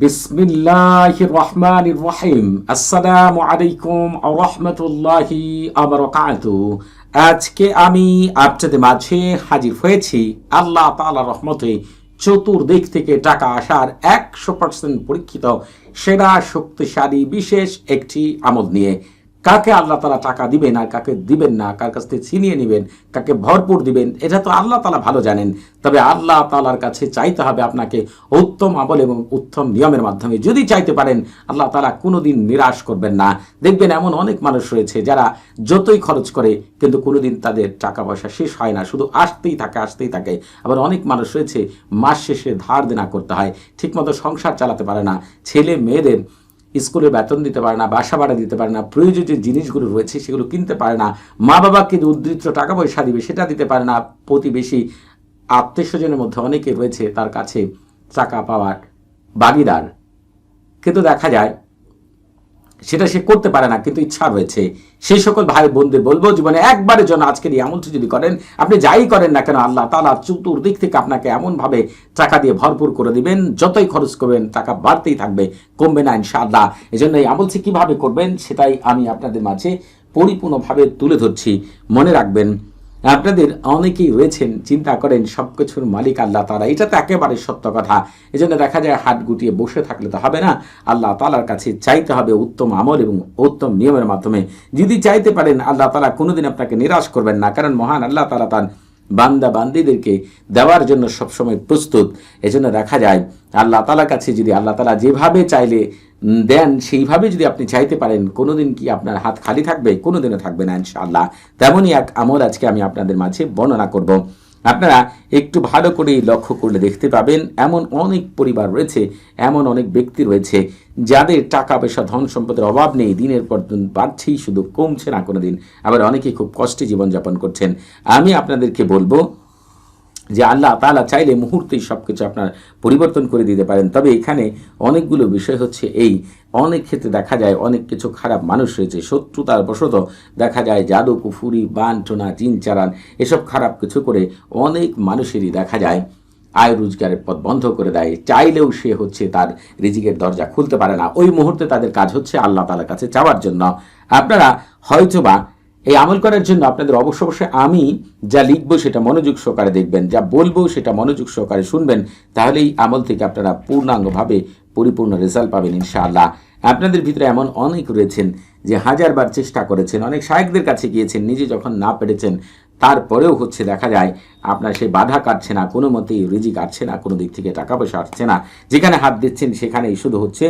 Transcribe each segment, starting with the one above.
বিসমিল্লাহ রহমান রহিম। আসসালামু আলাইকুম রহমতুল্লাহি আবরকাত আজকে আমি আপনাদের মাঝে হাজির হয়েছি আল্লাহ তালা রহমতে চতুর্দিক থেকে টাকা আসার একশো পার্সেন্ট পরীক্ষিত সেরা শক্তিশালী বিশেষ একটি আমল নিয়ে। কাকে আল্লাহ তালা টাকা দিবেন আর কাকে দিবেন না, কার কাছ থেকে ছিনিয়ে নেবেন, কাকে ভরপুর দিবেন, এটা তো আল্লাহ তালা ভালো জানেন। তবে আল্লাহ তালার কাছে চাইতে হবে আপনাকে উত্তম আমল এবং উত্তম নিয়মের মাধ্যমে। যদি চাইতে পারেন, আল্লাহ তালা কোনোদিন নিরাশ করবেন না। দেখবেন এমন অনেক মানুষ রয়েছে যারা যতই খরচ করে, কিন্তু কোনোদিন তাদের টাকা পয়সা শেষ হয় না। শুধু আসতেই থাকে আসতেই থাকে। আবার অনেক মানুষ রয়েছে, মাস শেষে ধার দেনা করতে হয়, ঠিকমতো সংসার চালাতে পারে না। ছেলে মেয়েদের স্কুলে বেতন দিতে পারে না, বাসা ভাড়া দিতে পারে না, প্রয়োজনীয় যে জিনিসগুলো রয়েছে সেগুলো কিনতে পারে না মা বাবাকে যে উদ্বৃত্ত টাকা পয়সা দিবে সেটা দিতে পারে না, প্রতিবেশী আত্মীয় স্বজনের মধ্যে অনেকে রয়েছে তার কাছে টাকা পাওয়ার, বাগিদার। কিন্তু দেখা যায় সেটা সে করতে পারে না, কিন্তু ইচ্ছা রয়েছে। সেই সকল ভাই বোনদের বলব, জীবনে একবারের জন্য আজকের এই আমলটি যদি করেন, আপনি যাই করেন না কেন, আল্লাহ তালা চতুর্দিক থেকে আপনাকে এমনভাবে টাকা দিয়ে ভরপুর করে দিবেন, যতই খরচ করবেন, টাকা বাড়তেই থাকবে, কমবে না ইনশাআল্লাহ। এই জন্য এই আমলটি কীভাবে করবেন, সেটাই আমি আপনাদের মাঝে পরিপূর্ণভাবে তুলে ধরছি। মনে রাখবেন আপনাদের অনেকেই রয়েছেন, চিন্তা করেন সব কিছুর মালিক আল্লাহ তারা এটা তো একেবারে সত্য কথা। এই জন্য দেখা যায় হাত গুটিয়ে বসে থাকলে তো হবে না। আল্লাহ তালার কাছে চাইতে হবে উত্তম আমল এবং উত্তম নিয়মের মাধ্যমে। যদি চাইতে পারেন, আল্লাহ তালা কোনোদিন আপনাকে নিরাশ করবেন না। কারণ মহান আল্লাহ তালা তার বান্দা বান্দিদেরকে দেওয়ার জন্য সবসময় প্রস্তুত। এজন্য দেখা যায়, আল্লাহ তালার কাছে যদি আল্লাহ তালা যেভাবে চাইলে দেন সেইভাবে যদি আপনি চাইতে পারেন, কোনোদিন কি আপনার হাত খালি থাকবে? কোনোদিনও থাকবে না, ইনশাআল্লাহ। তেমনই এক আমল আজকে আমি আপনাদের মাঝে বর্ণনা করব। আপনারা একটু ভালো করে লক্ষ্য করলে দেখতে পাবেন, এমন অনেক পরিবার রয়েছে, এমন অনেক ব্যক্তি রয়েছে, যাদের টাকা পয়সা ধন সম্পদের অভাব নেই, দিনের পর দিন বাড়ছেই শুধু, কমছে না কোনো দিন আবার অনেকেই খুব কষ্টে জীবনযাপন করছেন। আমি আপনাদেরকে বলব যে আল্লাহ তালা চাইলে মুহূর্তেই সব কিছু আপনার পরিবর্তন করে দিতে পারেন। তবে এখানে অনেকগুলো বিষয় হচ্ছে এই। অনেক ক্ষেত্রে দেখা যায় অনেক কিছু খারাপ মানুষ রয়েছে। শত্রুতার বশত দেখা যায় জাদু, কুফুরি বান টোনা চিন চারান এসব খারাপ কিছু করে অনেক মানুষেরই দেখা যায় আয় রোজগারের পথ বন্ধ করে দেয়। চাইলেও সে হচ্ছে তার রিজিকের দরজা খুলতে পারে না। ওই মুহূর্তে তাদের কাজ হচ্ছে আল্লাহ তালার কাছে চাওয়ার জন্য। আপনারা হয়তোবা এই আমল করার জন্য আপনাদের অবশ্য অবশ্যই আমি যা লিখব সেটা মনোযোগ সহকারে দেখবেন, যা বলব সেটা মনোযোগ সহকারে শুনবেন, তাহলে এই আমল থেকে আপনারা পূর্ণাঙ্গভাবে পরিপূর্ণ রেজাল্ট পাবেন ইনশাআল্লাহ। আপনাদের ভিতরে এমন অনেক রয়েছেন যে হাজারবার চেষ্টা করেছেন, অনেক শায়কদের কাছে গিয়েছেন, নিজে যখন না পেরেছেন, তারপরেও হচ্ছে দেখা যায় আপনার সেই বাধা কাটছে না, কোনো মতেই রিজি কাটছে না, কোনো দিক থেকে টাকা পয়সা আসছে না। যেখানে হাত দিচ্ছেন সেখানেই শুধু হচ্ছে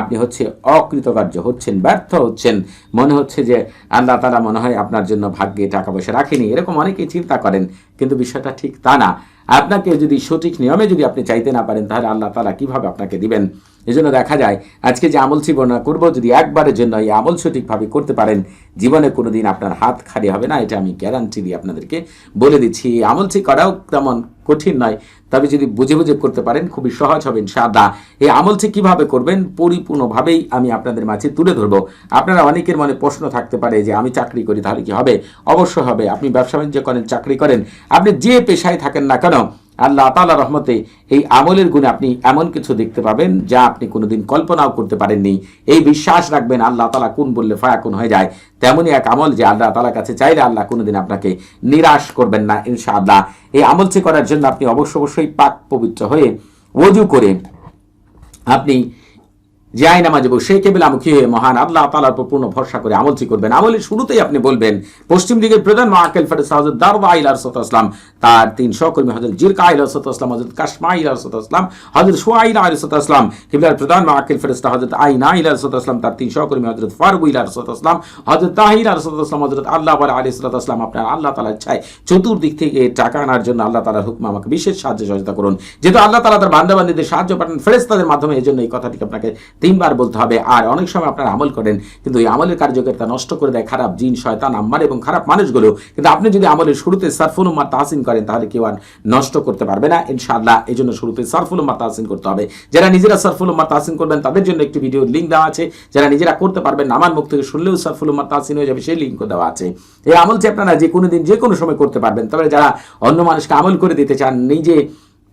আপনি হচ্ছে অকৃতকার্য হচ্ছেন, ব্যর্থ হচ্ছেন। মনে হচ্ছে যে আল্লাহ তারা মনে হয় আপনার জন্য ভাগ্যে টাকা পয়সা রাখেনি, এরকম অনেকেই চিন্তা করেন, কিন্তু বিষয়টা ঠিক তা না। আপনাকে যদি সঠিক নিয়মে যদি আপনি চাইতে না পারেন, তাহলে আল্লাহ তারা কীভাবে আপনাকে দিবেন? এই জন্য দেখা যায়, আজকে যে আমলছি বর্ণনা করব, যদি একবারের জন্য এই আমল সঠিকভাবে করতে পারেন, জীবনে কোনো দিন আপনার হাত খালি হবে না, এটা আমি গ্যারান্টি দিয়ে আপনাদেরকে বলে দিচ্ছি। এই আমলছি করাও তেমন কঠিন নয়, তবে যদি বুঝে বুঝে করতে পারেন, খুবই সহজ হবেন সাদা এই আমলটি কীভাবে করবেন, পরিপূর্ণভাবেই আমি আপনাদের মাঝে তুলে ধরবো। আপনারা অনেকের মনে প্রশ্ন থাকতে পারে যে, আমি চাকরি করি, তাহলে কি হবে? অবশ্য হবে। আপনি ব্যবসা বাণিজ্য করেন, চাকরি করেন, আপনি যে পেশায় থাকেন না কেন আল্লাহ তালা রহমতে এই আমলের গুণে আপনি এমন কিছু দেখতে পাবেন যা আপনি কোনোদিন কল্পনাও করতে পারেননি। এই বিশ্বাস রাখবেন আল্লাহ তালা কোন বললে ফায়াকুন হয়ে যায়। তেমনই এক আমল যে আল্লাহ তালার কাছে চাইলে আল্লাহ কোনোদিন আপনাকে নিরাশ করবেন না ইনশা আল্লাহ এই আমলটি করার জন্য আপনি অবশ্য অবশ্যই পাক পবিত্র হয়ে অজু করে আপনি যে আইন নামাজে সে কেবলামুখী হয়ে মহান আল্লাহ তালার উপর পূর্ণ ভরসা করে আমলটি করবেন। আমলের শুরুতেই আপনি বলবেন, পশ্চিম দিকের প্রধান মাহাকেল ফেরেস হজরত দারবা আইলার সতাসলাম তার তিন সহকর্মী হজরত জিরকা আইলার সতাসলাম হজরত কাশমা আইলার সতাসলাম হজরত সোয়াইলা আইল সতাসলাম কিবলার প্রধান মাহাকেল ফেরেস্তা হজরত আইনা ইলার সতাসলাম তার তিন সহকর্মী হজরত ফারুক ইলার সতাসলাম হজরত তাহির আর সতাসলাম হজরত আল্লাহ আলী সতাসলাম আপনার আল্লাহ তালার চাই চতুর্দিক থেকে টাকা আনার জন্য আল্লাহ তালার হুকম আমাকে বিশেষ সাহায্য সহযোগিতা করুন। যেহেতু আল্লাহ তালা তার বান্দাবান্দিদের সাহায্য পাঠান ফেরেস্তাদের মাধ্যমে এই জন্য এই কথাটিকে আপনাকে তিনবার বলতে হবে। আর অনেক সময় আপনারা আমল করেন, কিন্তু এই আমলের কার্যকারিতা নষ্ট করে দেয়। খারাপ জিন, শয়তান, আম্মার এবং খারাপ মানুষগুলো। কিন্তু আপনি যদি আমলের শুরুতে সারফুল উম্মার তাহসিন করেন, তাহলে কেউ আর নষ্ট করতে পারবে না, ইনশাআল্লাহ। এই জন্য শুরুতে সারফুল উম্মার তাহসিন করতে হবে। যারা নিজেরা সারফুল উম্মার তাহসিন করবেন, তাদের জন্য একটি ভিডিও লিঙ্ক দেওয়া আছে। যারা নিজেরা করতে পারবেন আমার মুখ থেকে শুনলেও সারফুল উম্মার তাহসিন হয়ে যাবে, সেই লিঙ্ক দেওয়া আছে। এই আমল যে আপনারা যে কোনো দিন যে কোনো সময় করতে পারবেন। তবে যারা অন্য মানুষকে আমল করে দিতে চান, নিজে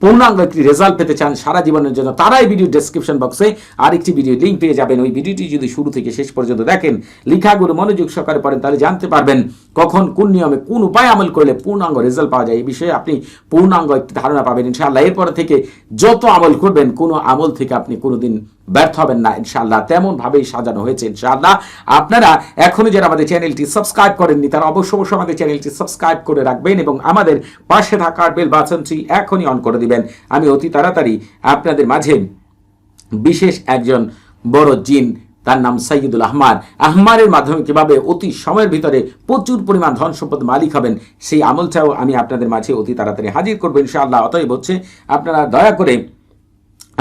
পূর্ণাঙ্গ একটি রেজাল্ট পেতে চান সারা জীবনের জন্য, তারাই ভিডিও ডেসক্রিপশন বক্সে আরেকটি ভিডিও লিঙ্ক পেয়ে যাবেন। ওই ভিডিওটি যদি শুরু থেকে শেষ পর্যন্ত দেখেন, লেখাগুলো মনোযোগ সহকারে পড়েন, তাহলে জানতে পারবেন কখন কোন নিয়মে কোন উপায় আমল করলে পূর্ণাঙ্গ রেজাল্ট পাওয়া যায়, এই বিষয়ে আপনি পূর্ণাঙ্গ একটি ধারণা পাবেন ইনশাআল্লাহ। এরপর থেকে যত আমল করবেন, কোনো আমল থেকে আপনি কোনোদিন ব্যর্থ হবেন না ইনশাআল্লাহ। তেমন ভাবেই সাজানো হয়েছে ইনশাআল্লাহ। আপনারা এখনও যারা আমাদের চ্যানেলটি সাবস্ক্রাইব করেননি, তারা অবশ্য অবশ্যই আমাদের চ্যানেলটি সাবস্ক্রাইব করে রাখবেন এবং আমাদের পাশে থাকার বেল বাটনটি এখনই অন করে দিবেন। আমি অতি তাড়াতাড়ি আপনাদের মাঝে বিশেষ একজন বড় জিন তার নাম সাইয়দুল আহমার। আহমারের মাধ্যমে কীভাবে অতি সময়ের ভিতরে প্রচুর পরিমাণ ধন সম্পদ মালিক হবেন, সেই আমলটাও আমি আপনাদের মাঝে অতি তাড়াতাড়ি হাজির করবেন আল্লাহ অতএব হচ্ছে আপনারা দয়া করে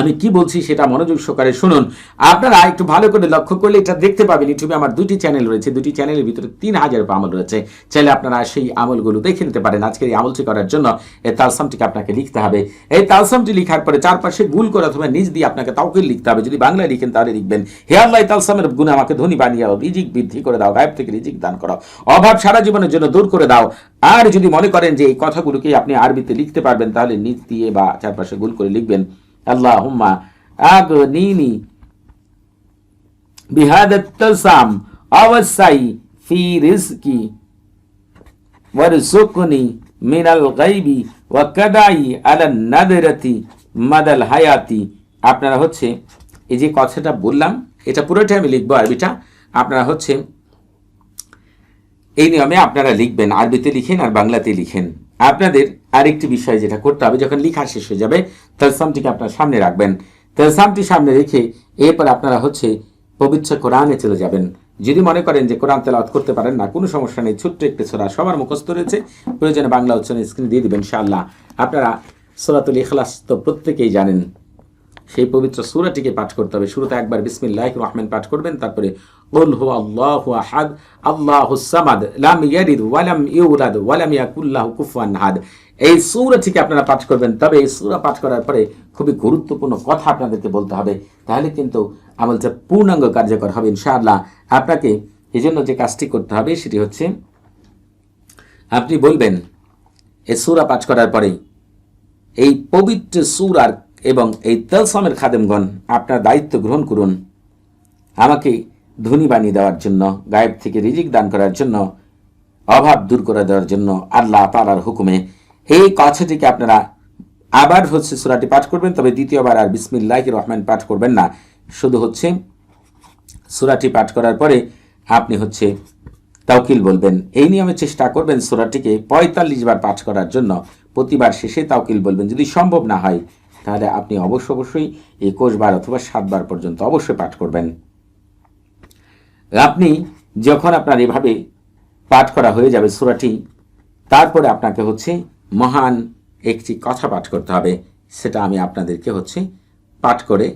আমি কি বলছি সেটা মনোযোগ সহকারে শুনুন। আপনারা একটু ভালো করে লক্ষ্য করলে এটা দেখতে পাবেন, ইউটিউবে আমার দুটি চ্যানেল রয়েছে। দুটি চ্যানেলের ভিতরে তিন হাজার আমল রয়েছে। চাইলে আপনারা সেই আমলগুলো দেখে নিতে পারেন। আজকের এই আমলটি করার জন্য এই তালসামটিকে আপনাকে লিখতে হবে। এই তালসামটি লিখার পরে চারপাশে গুল করে অথবা নিজ দিয়ে আপনাকে তাওকিল লিখতে হবে। যদি বাংলায় লিখেন তাহলে লিখবেন, হে আল্লাহ তালসামের গুণ আমাকে ধনী বানিয়ে রিজিক বৃদ্ধি করে দাও, গায়েব থেকে রিজিক দান করো। অভাব সারা জীবনের জন্য দূর করে দাও। আর যদি মনে করেন যে এই কথাগুলোকে আপনি আরবিতে লিখতে পারবেন, তাহলে নিজ দিয়ে বা চারপাশে গুল করে লিখবেন। আল্লাহ হুম্মা أغنيني بهذا التلسام أوسعي في رزقي وارزقني من الغيب وكدعي على النذرة مدى الحياة আপনারা হচ্ছে এই যে কথাটা বললাম এটা পুরোটাই আমি লিখবো আরবিটা আপনারা হচ্ছে এই নিয়মে আপনারা লিখবেন আরবিতে লিখেন আর বাংলাতে লিখেন আপনাদের আরেকটি বিষয় যেটা করতে হবে, যখন লিখা শেষ হয়ে যাবে, তালসামটিকে আপনার সামনে রাখবেন। তেলসামটি সামনে রেখে এরপর আপনারা হচ্ছে পবিত্র কোরআনে চলে যাবেন। যদি মনে করেন যে কোরআন তেলাওয়াত করতে পারেন না, কোনো সমস্যা নেই, ছোট্ট একটি সোরা সবার মুখস্থ রয়েছে। প্রয়োজনে বাংলা উচ্চারণ স্ক্রিনে দিয়ে দেবেন, ইনশাআল্লাহ। আপনারা সোরাতুল ইখলাস তো প্রত্যেকেই জানেন। সেই পবিত্র সুরাটিকে পাঠ করতে হবে শুরুতে একবার বিসমিল্লাহ রহমান পাঠ করবেন তারপরে قل هو الله احد الله الصمد لم يلد ولم يولد ولم يكن له كفوا احد এই সূরাটিকে আপনারা পাঠ করবেন তবে এই সূরা পাঠ করার পরে খুবই গুরুত্বপূর্ণ কথা আপনাদেরকে বলতে হবে তাহলে কিন্তু আমলটা পূর্ণাঙ্গ কার্যকর হবে ইনশাআল্লাহ আপনাকে এই জন্য যে কাজটি করতে হবে সেটি হচ্ছে আপনি বলবেন এই সূরা পাঠ করার পরে এই পবিত্র সূরার এবং এই তেলসমের খাদেমগণ আপনার দায়িত্ব গ্রহণ করুন। আমাকে ধনী বানিয়ে দেওয়ার জন্য, গায়েব থেকে রিজিক দান করার জন্য, অভাব দূর করে দেওয়ার জন্য আল্লাহ তালার হুকুমে। এই কথাটিকে আপনারা আবার হচ্ছে সুরাটি পাঠ করবেন, তবে দ্বিতীয়বার আর বিসমিল্লাহ রহমান পাঠ করবেন না। শুধু হচ্ছে সুরাটি পাঠ করার পরে আপনি হচ্ছে তাওকিল বলবেন। এই নিয়মে চেষ্টা করবেন সুরাটিকে পঁয়তাল্লিশ বার পাঠ করার জন্য। প্রতিবার শেষে তাওকিল বলবেন। যদি সম্ভব না হয় তাহলে আপনি অবশ্য অবশ্যই একুশ বার অথবা সাতবার পর্যন্ত অবশ্যই পাঠ করবেন। আপনি যখন আপনার এভাবে পাঠ করা হয়ে যাবে সুরাটি, তারপরে আপনাকে হচ্ছে মহান একটি কথা পাঠ করতে হবে। সেটা আমি আপনাদেরকে হচ্ছে পাঠ করে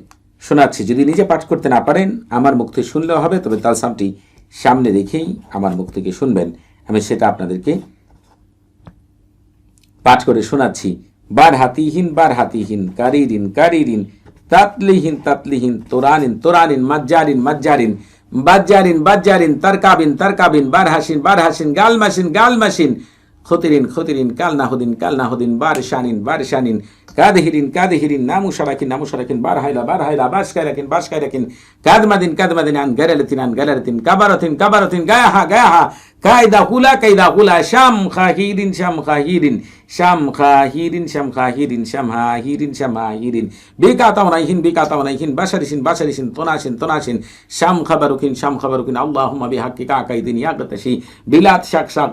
শোনাচ্ছি। যদি নিজে পাঠ করতে না পারেন, আমার মুখ থেকে শুনলেও হবে, তবে তালসামটি সামনে রেখেই আমার মুখ থেকে শুনবেন। আমি সেটা আপনাদেরকে পাঠ করে শোনাচ্ছি। বার হাতিহীন বার হাতিহীন কারিরিন কারিরিন, তাতলিহীন তাতলিহীন, তোরানিন তোরানিন, মাজ্জারিন মাজ্জারিন, বাজ্জারিন বাজ্জারিন, তারকাবিন তারকাবিন বার হাসিন বার হাসিন গাল মাসিন গাল মাসিন খতিরিন খতিরিন কাল নাহুদিন কাল নাহুদিন কাদহিরিন কাদহিরিন নামু সারাকিন নামু সারাকিন বার হাইলা বার হাইলা বাস কাইরাকিন বাস কাইরাকিন কাদমাদিন কাদমাদিন, আন গারালাতিন আন গারালাতিন কাবারাতিন কাবারাতিন, গায়াহা গায়াহা কায়দা হুলা কায়দা হুলা শাম খাহিরিন শাম খাহিরিন শাম খাহিরিন শাম খাহিরিন শাম হাহিরিন শাম হাহিরিন বিকাতাওনাইহিন বিকাতাওনাইহিন বাশারিসিন বাশারিসিন তোনাসিন তোনাসিন শাম খাবারুকিন শাম খাবারুকিন, আল্লাহুম্মা বিহাক্কিকা কাইদিন ইয়াগতাশি বিলাত শাক শাক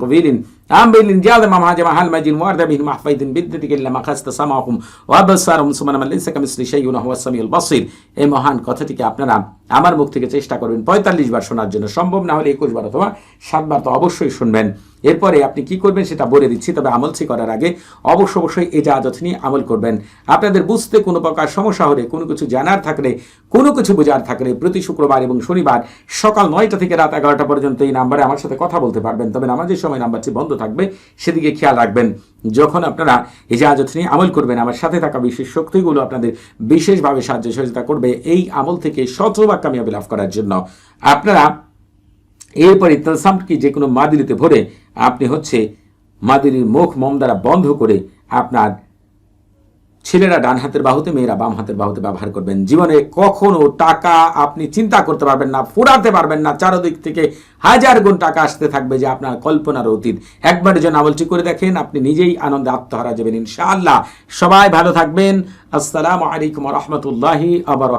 আম্বিলিন জাদ মামা জামা হাল মাজিন ওয়ারদা বিহিন মাহফাইদিন, বিদ্যুতিক ইল্লা মাখাস্তা সামাহুম। ওয়াবসারহুম সুবহানা মান লাইসা কামিসলি শাইউন, হুয়া সামিউল বাসির। এই মহান কথাটিকে আপনারা আমার মুখ থেকে চেষ্টা করবেন পঁয়তাল্লিশ বার শোনার জন্য। সম্ভব না হলে একুশ বার অথবা সাতবার তো অবশ্যই শুনবেন। এরপরে আপনি কি করবেন সেটা বলে দিচ্ছি, তবে আমলছি করার আগে অবশ্য অবশ্যই এজাজত নিয়ে আমল করবেন। আপনাদের বুঝতে কোনো প্রকার সমস্যা হলে, কোনো কিছু জানার থাকলে, কোনো কিছু বোঝার থাকলে প্রতি শুক্রবার এবং শনিবার সকাল নয়টা থেকে রাত এগারোটা পর্যন্ত এই নাম্বারে আমার সাথে কথা বলতে পারবেন। তবে নামাজের সময় নাম্বারটি বন্ধ থাকবে, সেদিকে খেয়াল রাখবেন। যখন আপনারা এজাজত নিয়ে আমল করবেন, আমার সাথে থাকা বিশেষ শক্তিগুলো আপনাদের বিশেষভাবে সাহায্য সহযোগিতা করবে এই আমল থেকে শতভাগ কামিয়াবি লাভ করার জন্য। আপনারা এরপরে তালসামকে যে কোনো মাদিরিতে ভরে আপনি হচ্ছে মাদিরির মুখ মম দ্বারা বন্ধ করে আপনার ছেলেরা ডান হাতের বাহুতে, মেয়েরা বাম হাতের বাহুতে ব্যবহার করবেন। জীবনে কখনো টাকা আপনি চিন্তা করতে পারবেন না, ফুরাতে পারবেন না। চারদিক থেকে হাজার গুণ টাকা আসতে থাকবে যে আপনার কল্পনার অতীত। একবারের জন্য আমলটি করে দেখেন, আপনি নিজেই আনন্দে আত্মহারা যাবেন ইনশাআল্লাহ। সবাই ভালো থাকবেন। আসসালামু আলাইকুম রহমতুল্লাহি আবার